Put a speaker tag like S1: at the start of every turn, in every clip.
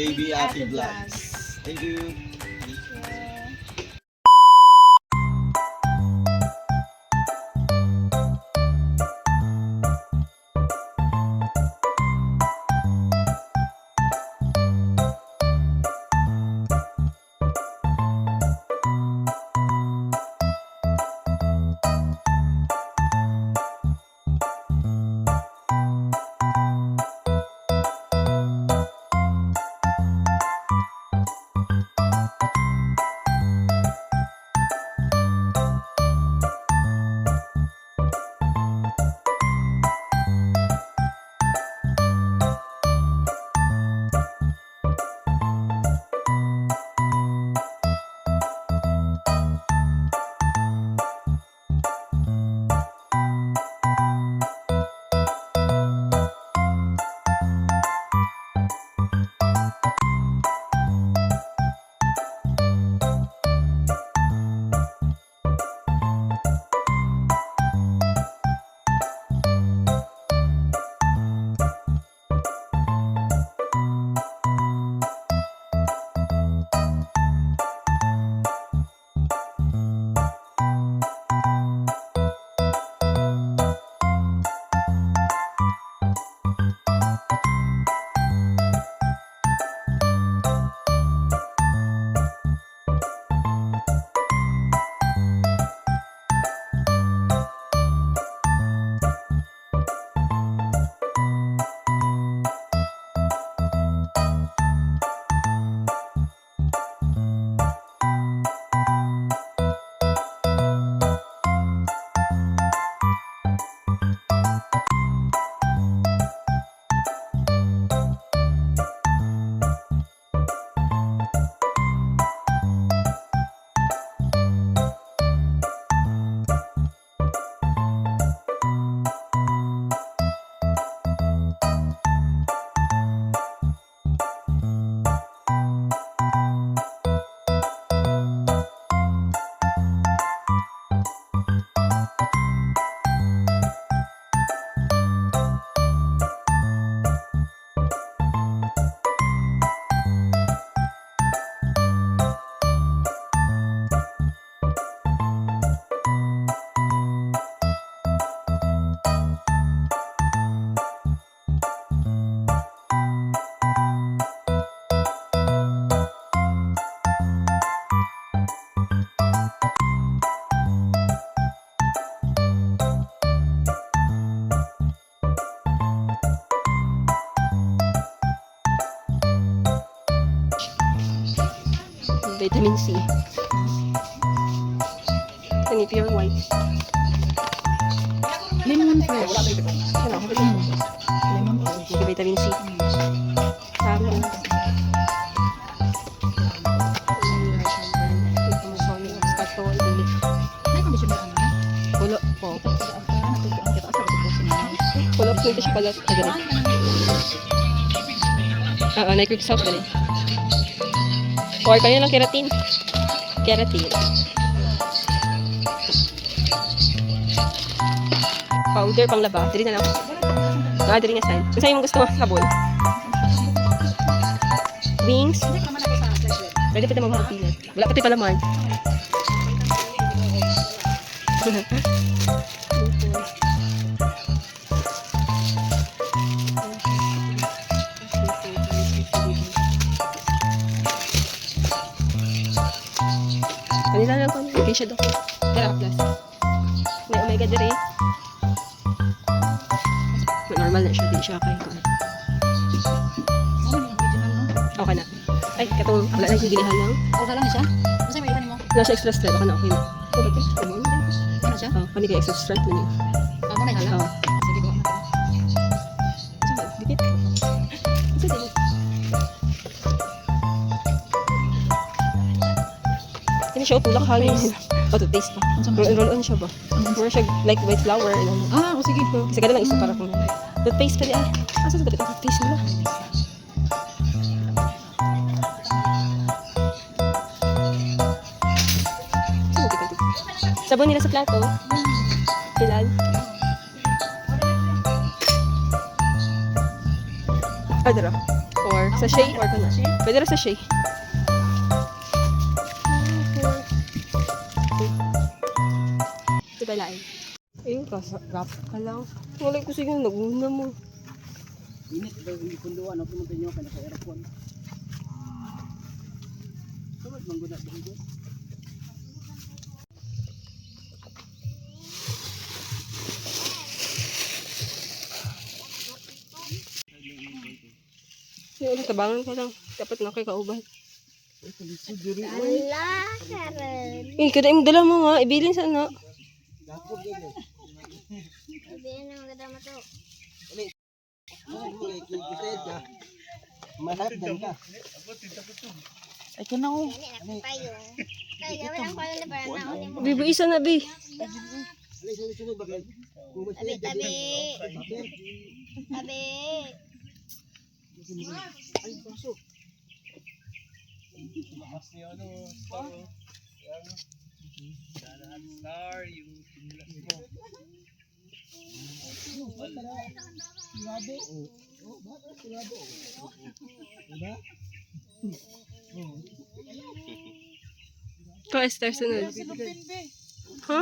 S1: Baby Ate Vlogs. Thank you.
S2: Vitamin C. Ano pure white.
S3: Lemon fresh.
S2: Ano?
S3: Lemon fresh.
S2: May vitamin C.
S3: Na?
S2: Pulo po.
S3: Ah.
S2: Pulo po ito siya pala. Ah, ganun. Oo, na quick soft dali. Or kayo lang keratin. Keratin. Powder pang laba. Dili na lang. Ah, dili nga saan. Kung sa'yo mong gusto mo, sabon. Wings. Pwede tayo mag-peanut. Wala pati palaman. lang ko. Okay siya daw. Tara, plus. May omega dire. Normal na siya. Di siya kay ko.
S3: Ano?
S2: Okay na. Ay, katong wala na yung gilihan lang.
S3: Okay lang na siya? Kasi may ilan mo?
S2: Nasa extra strap. Baka na okay na. Okay.
S3: Ano siya?
S2: Oh, kani kay extra strap na niya.
S3: Ah, mo na ihala?
S2: Oh.
S3: Sige,
S2: siya, tulak hangin. Oh, toothpaste pa. Roll, roll on siya ba? Mura siya like white flour. Ano.
S3: Ah, o sige.
S2: Kasi kada lang isa para kung toothpaste pa di ah. Asa sa gabi toothpaste nila? Sabon nila sa plato. Ilan? Ah, dara. Or sachet. Or kana. Pwede ra sachet. Ayun ka, ka lang. Wala ko sige naguna mo.
S4: Init daw hindi kunduan ako mo tanyo kana sa aircon. Sabad man guna dito.
S2: Yung ulit, tabangan ka lang. Dapat na kay kauban.
S5: Ala, Karen.
S2: Eh, kada yung dala mo nga. Ibilin sa na.
S5: Sabihin na maganda mo to.
S4: Mahal dan ka. Ay kana oh.
S5: Ini nakapayong. Ay, gawin ang pala na para naon mo.
S2: Bibo isa na, bi.
S4: Sa sunod bagay.
S5: Tabi, tabi. Tabi.
S4: Ay baso.
S2: Ito, Esther, sunod. Ha?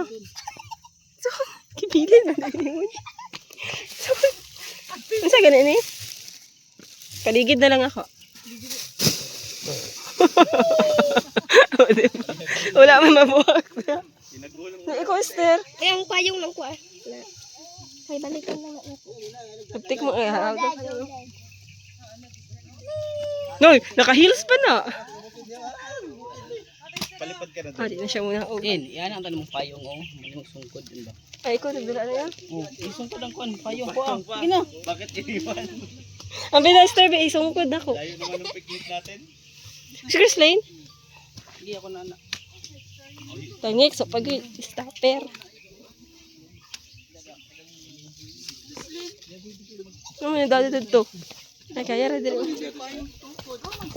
S2: So, kibilin na na yun. So, ano sa ganun eh? Kaligid na lang ako. O, diba? Wala man mabuhak na. Ikaw, Esther.
S5: Ay, ang payong ng kuha. Ay, balikan lang natin.
S2: Taptik mo, eh. Noy, naka-heels pa na.
S1: Palipad ka na
S2: Ah, di na siya muna. Oh.
S4: In, yan ang tanong payong oh. Manong sungkod din ba?
S2: Ay, ikaw, nabila na yan.
S4: Oh, isungkod ang kuan payong ko. ah. Gina.
S1: Bakit iniwan?
S2: Ang bila, Esther, ba, isungkod ako.
S1: Layo naman ng picnic natin.
S2: Si Chris Lane?
S4: Hindi ako na
S2: Tangik, so pag Ano mo dati dito? Ay, kaya ra dito.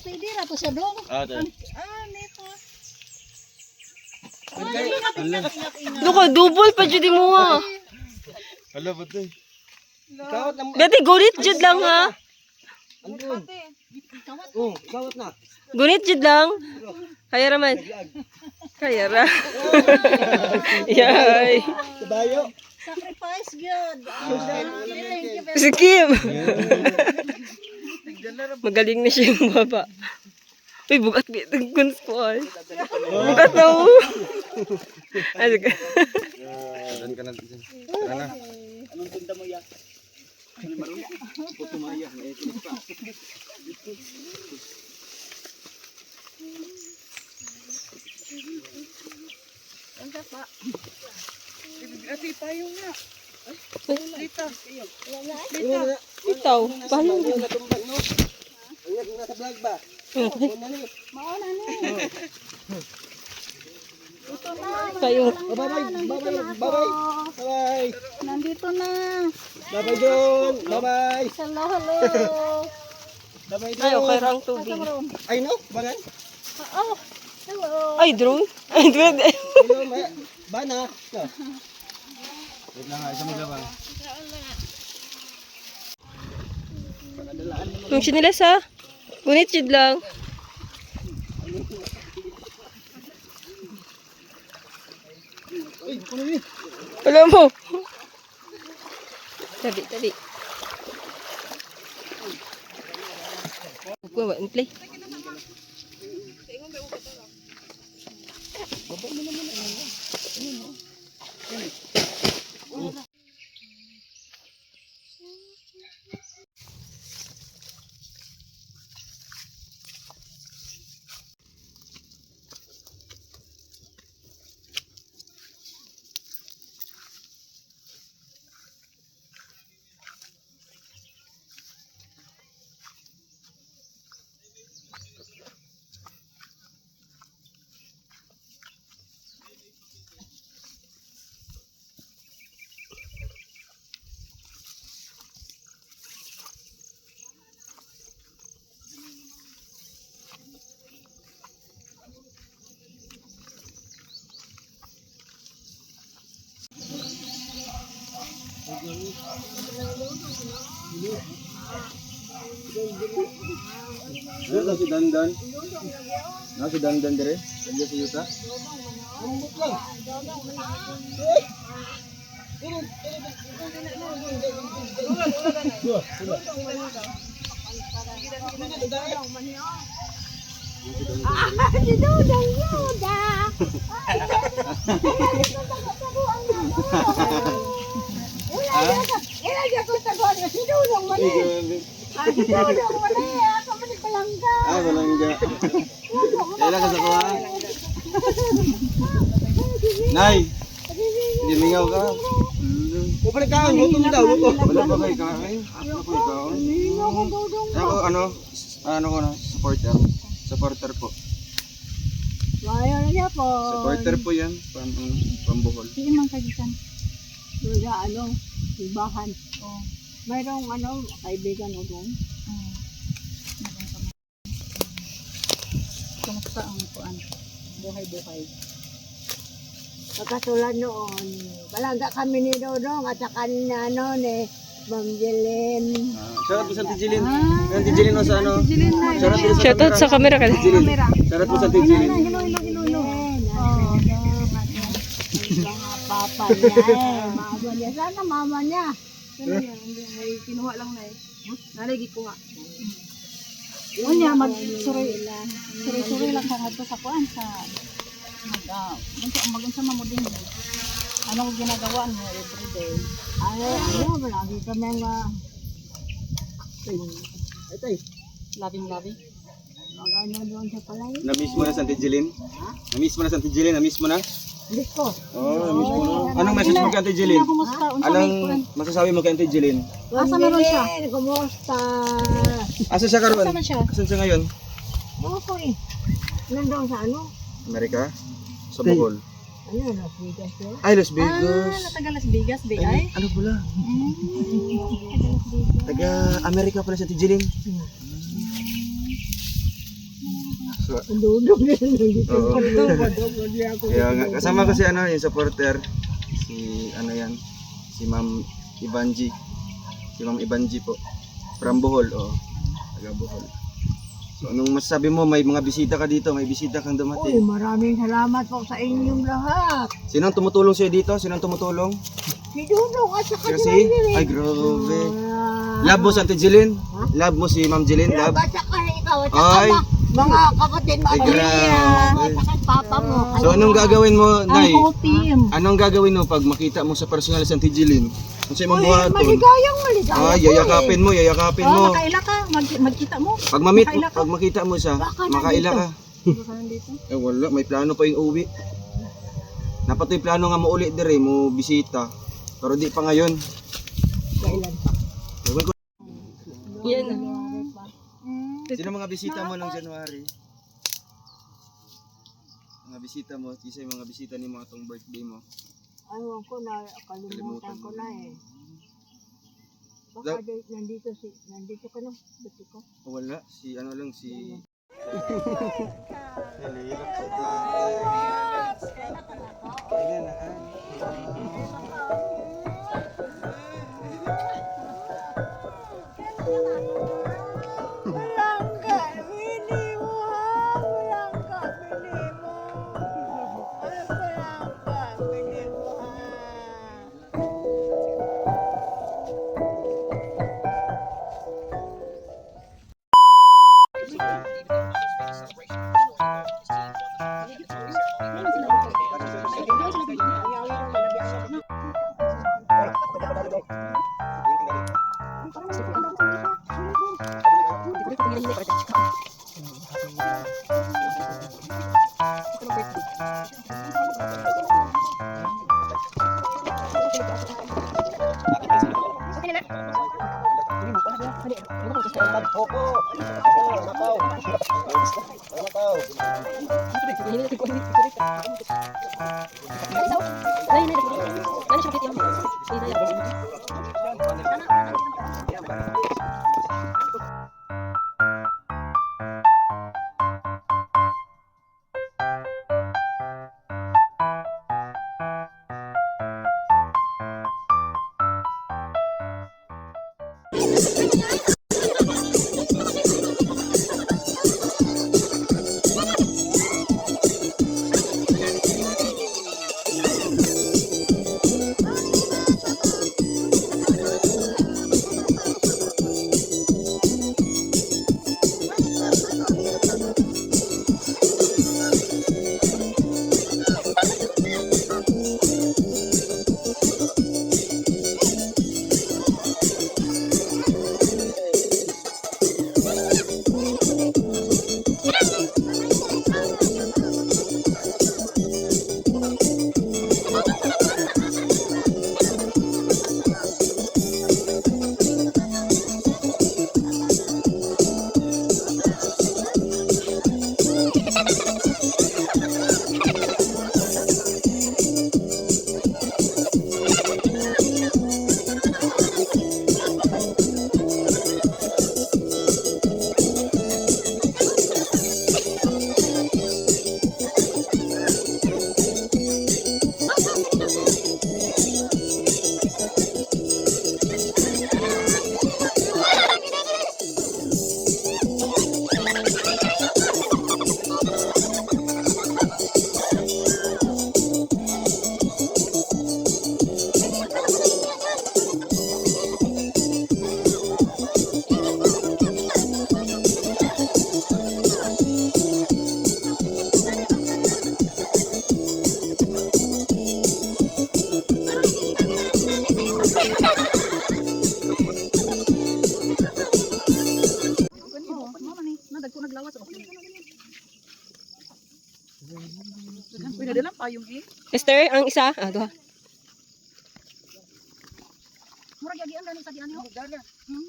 S6: Pwede ra po sa dong.
S1: Ah, ito.
S2: Duko, double pa jud mo ha.
S1: Hala, ba't eh?
S4: Na.
S2: Dati gunit jud lang ha.
S4: Andun. Oh, kawat na.
S2: Gunit jud lang. Kaya ra man. Kaya ra. Yay.
S4: Kabayo.
S6: Sacrifice good.
S2: Si Kim. Magaling na siya yung baba. Uy, bugat itong guns ko ay. Bugat na oh. Ay, sige.
S1: Doon ka na. Tara na.
S4: Anong tinda mo ya? Ano marunong? Putumaya. Eh, pa.
S2: Itaw. Paano?
S4: Ang natumbang no. Ang nasa vlog ba?
S2: Okay.
S4: Ano ni?
S2: Kayo.
S4: Oh, bye bye. Bye
S6: Nandito na.
S4: bye. Bye John. Bye bye.
S6: Hello, hello.
S4: Bye bye
S2: Ay, okay ra ang tubig.
S4: Ay no, bangan.
S6: Oh, hello.
S2: Ay, drone. Ay, drone.
S4: Hello, ma. Bana.
S1: Wait lang ha, isa mo labang.
S2: Yung sinilas ha. Gunit jud lang. Wala mo. Tabi, tabi. Huwag play.
S1: Ano na si Dandan? Na si Dandan dire? Dandan si Yuta?
S6: Lambot lang. Ah, si Dudang Yuda!
S1: Ay, grabe.
S6: Ah, si Dudong mali. Ako mali palangga.
S1: Ah, balangga. Kailan ka sa kuha? Nay! Hindi mingaw ka. Bubalik ka, gutom daw. Wala pa kayo kain? Wala pa kayo kain?
S6: Ako
S1: ano, ano ko na, supporter. Supporter po.
S6: Na niya po.
S1: Supporter po yan, pam, pambuhol.
S6: Sige man kagitan. Doon sa ano, ibahan. Oh. Mayroong ano, kaibigan o doon. Kumusta ang kuan? Buhay-buhay. Pagkatulad noon, palangga kami ni Dodong at saka ni ano ni Ma'am Jelen.
S1: Ah, Shoutout po sa Auntie Jilin. Auntie Jilin o sa ano? Shoutout po sa
S2: Shoutout sa camera ka.
S1: Jilin. Shoutout po sa Auntie Jilin.
S6: Hilo, hilo, hilo, hilo. Oh, mga papa niya eh. Mama niya. Sana mama niya.
S2: May kinuha lang na eh. Nalagi nga.
S6: Yun niya, mag suri, suri-suri lang sa hato sa kuan sa mag ah, unsa magunsa mo din. Ano ko ginagawa mo everyday? Ay, ano, lagi kami nga labing-labing. Mag ano doon sa palay?
S1: Na-miss mo na sa Auntie Jilin? Na-miss mo na sa Auntie Jilin? Na-miss mo na?
S6: Hindi ko.
S1: Oo, na-miss mo na. Anong message mo kay Auntie Jilin?
S6: Kumusta?
S1: Anong masasabi mo kay Auntie Jilin?
S6: Asa meron siya? Kumusta?
S1: Asa siya karon?
S6: Asa siya?
S1: Asan siya ngayon?
S6: Oo ko eh. Nandun sa ano?
S1: Amerika? Sa Bohol?
S6: Ano, Las Vegas yun?
S1: Ay, Las Vegas.
S6: Taga Las Vegas, di
S1: Ay, ano pala? Taga Amerika pala si Auntie Jilin.
S6: Dudog din.
S1: Oo. Kaya nga, kasama ko si ano, yung supporter, si ano yan, si Ma'am Ibanji. Si Ma'am Ibanji po. From Bohol, oh. Taga Bohol. So, anong masasabi mo? May mga bisita ka dito, may bisita kang
S6: Uy,
S1: dumating.
S6: maraming salamat po sa inyong lahat.
S1: Sinong tumutulong sa'yo dito? Sinong tumutulong?
S6: Si Dudong at saka
S1: Si
S6: si
S1: Kasi?
S6: Randy.
S1: Ay, grabe.
S6: Ah,
S1: Love mo si Ate Jilin? Love mo si Ma'am Jilin?
S6: Love at saka ikaw at
S1: Ay.
S6: saka ma- mga kapatid mo.
S1: Ay,
S6: pamilya,
S1: grabe.
S6: At saka papa mo.
S1: So, anong gagawin mo, Nay?
S6: Ang whole team.
S1: Anong gagawin mo pag makita mo sa personal sa Ate Jilin? Kung sa'yo
S6: Uy,
S1: buhaton?
S6: maligayang maligaya.
S1: Ay, yayakapin mo, yayakapin
S6: Oh,
S1: mo.
S6: makaila ka. Mag magkita mo.
S1: Pag mamit,
S6: Makaila ka.
S1: pag makita mo siya,
S6: Baka
S1: makaila ka.
S6: Baka nandito.
S1: Eh wala, may plano pa yung uwi. Napatoy plano nga mo ulit dire, mo bisita. Pero di pa ngayon.
S6: Kailan pa?
S1: Ewan ko,
S2: Yan.
S1: Sino mga bisita mo ng January? Mga bisita mo, isa yung mga bisita ni mga tong birthday mo.
S6: Ayaw ko na, kalimutan ko na eh. Baka di- nandito si, nandito ka na, dito ko.
S1: O wala, si ano lang, si...
S6: Langga, Imagínate
S3: cuál es.
S2: Thank you. Isa. Ah, duha.
S3: Murag yagi ang gani sa diyan yo. Dala. Hmm.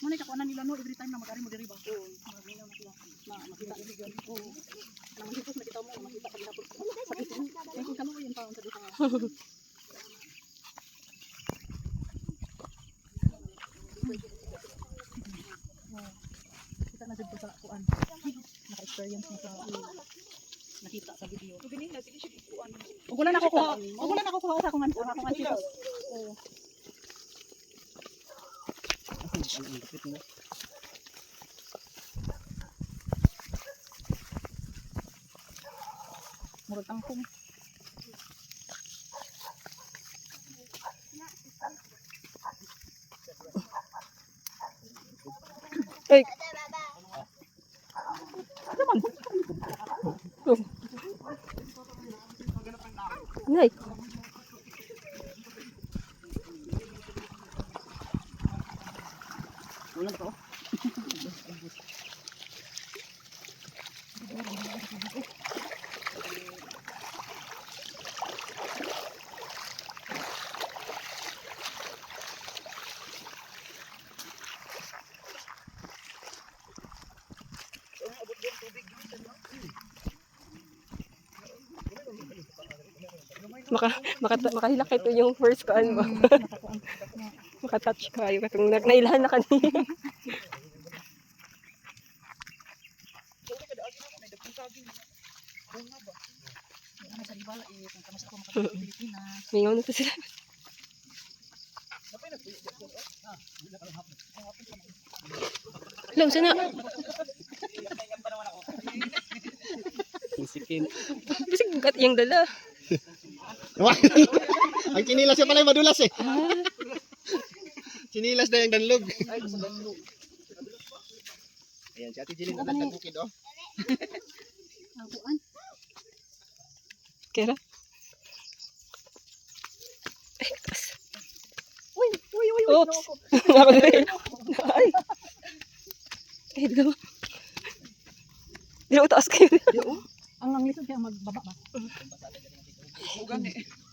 S3: Muna ka kuanan nila no every time na mag-ari mo diri ba? Oo. Makita makita diri Oo. Nang mahigos na kita mo makita pag napod. Sakit. Ay kung kamo yun pa sa dito. Kita na dito sa kuan. Naka-experience na sa nakita sa video. Ug wala na ako kuha. Ug wala na ako kuha sa akong sa akong antitos. Oo. Murag tangkong.
S2: Ay. Oh. Nay. Maka, maka, makahilak ito yung first kaan mo. Makatouch kayo. Katong na, nailahan na kanina.
S3: Ano eh.
S2: Mingaw na to sila. Alam, sana.
S7: Sikin.
S2: Bisig gat yung dala.
S4: Ang chinilas siya pala yung madulas eh. chinilas na yung danlog. Ayan, si Ate Jeline, ang ganda bukid oh.
S3: Ang kuan.
S2: Kera. Ay, taas.
S3: Uy, uy, uy, uy.
S2: Oops. Ako din. Ay. Ay, dalawa. Dalawa taas kayo.
S3: Ang ang lisod kaya magbaba ba? 小金。